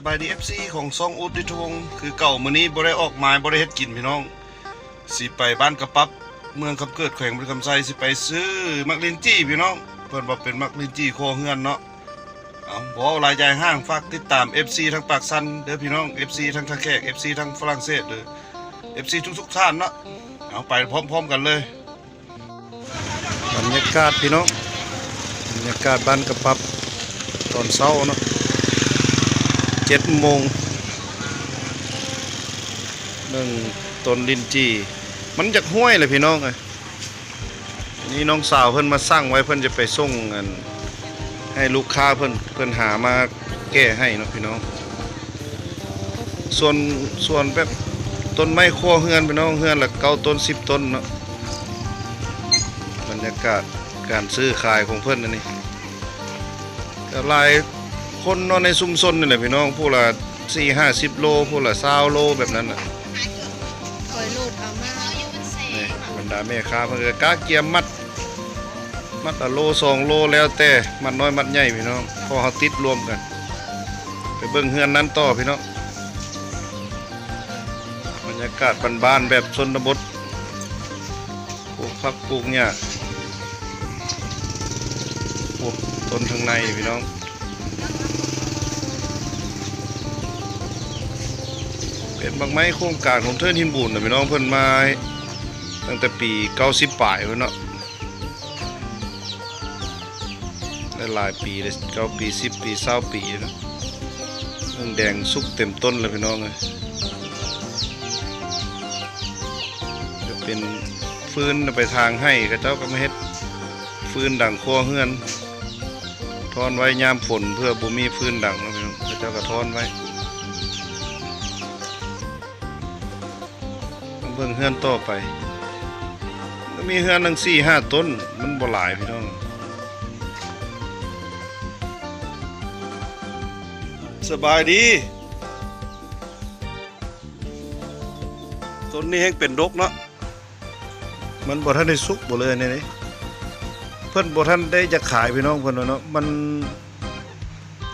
สบายดี FC ของซองอุดดิทวงคือเก่ามื้อนี้บ่ได้ออกหมายบ่ได้เฮ็ดกินพี่น้องสิไปบ้านกระปับ เมืองคำเกิดแขวงบริคำไซสิไปซื้อมักลินจี้พี่น้องเพิ่นว่าเป็นมักลินจี้คอเฮือนเนาะเอาบ่เอารายจ่ายห้างฝากติดตาม FC ทั้งปากซันเด้อพี่น้อง FC ทั้งทางแขก FC ทั้งฝรั่งเศสเด้อ FC ทุกๆท่านเนาะเอาไปพร้อมๆกันเลยบรรยากาศพี่น้องบรรยากาศบ้านกระปับตอนเช้าเนาะ เจ็ดโมงเรื่งต้นลินจีมันจากห้วยเลยพี่น้องไงนี่น้องสาวเพิ่นมาสร้างไว้เพิ่นจะไปส่งกันให้ลูกค้าเพิ่นเพิ่นหามาแก้ให้เนาะพี่น้อง ส่วนส่วนแบบต้นไม้ขั้วเฮือนพี่น้องเฮือนละเก้าต้นสิบต้นเนาะบรรยากาศการซื้อขายของเพิ่นอันนี้ก็ลาย คนนอนในซุมซนนี่แหละพี่น้องผู้ละสี่ห้าสิบโลผู้ละเศร้าโลแบบนั้นน่ะคอยลูดเอามานี่บรรดาแม่ค้าเพิ่นก็กาเกียมมัด มัดละโลสองโลแล้วแต่มัดน้อยมัดใหญ่พี่น้องพอเขาติดรวมกัน ไปเบิ่งเฮือนนั้นต่อพี่น้องบรรยากาศบ้านๆแบบชนบทปลูกผักปลูกหญ้าปลูกต้นข้างในพี่น้อง เป็นบางไม้โครงการของเทินหินบุญนะพี่น้องเพิ่นมาตั้งแต่ปี 90ปลายเพิ่นเนาะได้หลายปีเลย9ปี10ปี20ปีแล้วเรื่องแดงสุกเต็มต้นเลยพี่น้องเลยจะเป็นฟื้นไปทางให้กระเจ้าก็มาเฮ็ดฟื้นดังครัวเฮือน ทอนไว้ยามฝนเพื่อบ่มีฟื้นดังนะพี่น้องกระเจ้าก็ทอนไว้เบิ่งเฮือนต่อไปก็มีเฮือนทั้งสี่ห้าต้นมันบ่หลายพี่น้องสบายดีต้นนี้แห้งเป็นดกเนาะมันบ่ทันได้สุกบ่เลยเนี่ย พิ่นบ่ทันได้จะขายพี่น้องเพิ่นเนาะมัน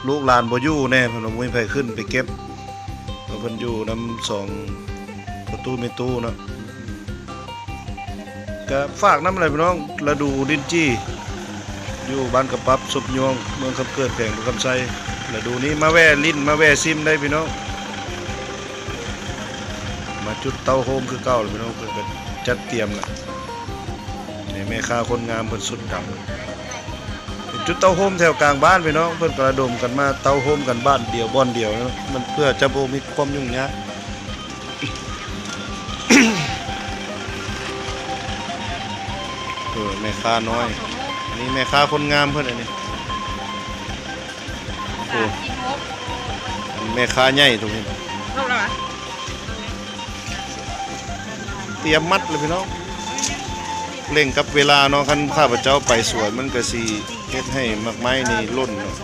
ลูกหลานบ่อยู่แน่เพิ่นว่าบ่มีไผขึ้นไปเก็บเพิ่นอยู่นํสองประตูไม่ตู้เนาะก็ฝากน้ำอะไรพี่น้องระดูดินจี้ อยู่บ้านกระปับสุบยงเมืองคำเกิดแข่งคำไซระดูนี้มาแว่ลิ้นมาแว่ซิมได้พี่น้องมาจุดเตาโฮมคือเก่าเลยพี่น้องเพื่อจัดเตรียมละ นี่แม่ค้าคนงามเพิ่นสุดดำเป็นจุดเตาโฮมแถวกลางบ้านพี่น้องเพิ่นกระดมกันมาเตาโฮมกันบ้านเดียวบ่อนเดียวนะมันเพื่อจะบ่มีความยุ่งยากเออแม่ค้าน้อยอันนี้แม่ค้าคนงามเพื่อนอันนี้โอ้อันแม่ค้าใหญ่ตรงนี้ลูกแล้ววะเตรียมมัดเลยพี่น้อง เร่งกับเวลาเนาะคันข้าพเจ้าไปสวนมันก็สีเฮ็ดให้มากไม้นี่ล่นเนาะ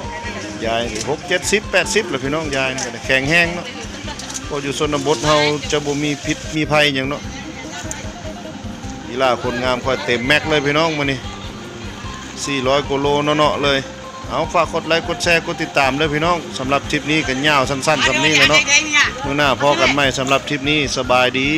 ยายหกเจ็ดสิบแปดสิบเลยพี่น้องยายนี่ก็ได้แข็งแห้งเนาะพออยู่ชนบทเฮาจะบ่มีพิษมีภัยหยังเนาะกีฬาคนงามคอยเต็มแม็กเลยพี่น้องมื้อนี้400กิโลเนาะๆเลยเอาฝากกดไลค์กดแชร์กดติดตามด้วยพี่น้องสำหรับทริปนี้กันยาวสั้นๆสำนี้เลยเนาะเนี่ยมื่อหน้าพอกันใหม่สำหรับทริปนี้สบายดี